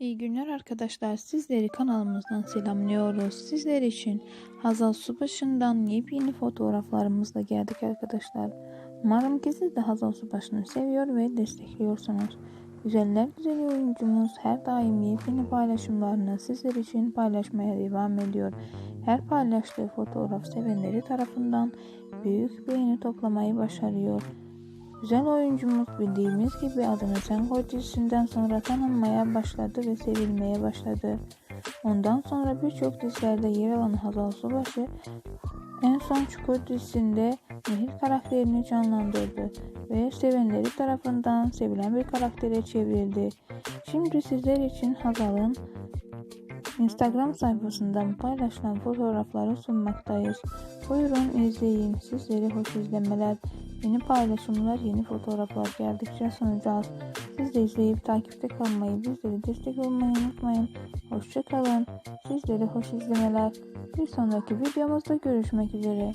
İyi günler arkadaşlar. Sizleri kanalımızdan selamlıyoruz. Sizler için Hazal Subaşı'ndan yepyeni fotoğraflarımızla geldik arkadaşlar. Umarım ki siz de Hazal Subaşı'nı seviyor ve destekliyorsunuz. Güzeller güzeli oyuncumuz her daim yepyeni paylaşımlarını sizler için paylaşmaya devam ediyor. Her paylaştığı fotoğraf sevenleri tarafından büyük beğeni toplamayı başarıyor. Güzel oyuncumuz bildiğimiz gibi adını Koy dizisinden sonra tanınmaya başladı ve sevilmeye başladı. Ondan sonra birçok dizilerde yer alan Hazal Subaşı en son Çukur dizisinde Nehir karakterini canlandırdı ve sevenleri tarafından sevilen bir karaktere çevrildi. Şimdi sizler için Hazal'ın Instagram sayfasından paylaşılan fotoğrafları sunmaktayız. Buyurun izleyin. Sizlere hoş izlemeler. Yeni paylaşımlar, yeni fotoğraflar geldikçe sunacağız. Siz de izleyip takipte kalmayı, bizlere destek olmayı unutmayın. Hoşçakalın. Sizlere hoş izlemeler. Bir sonraki videomuzda görüşmek üzere.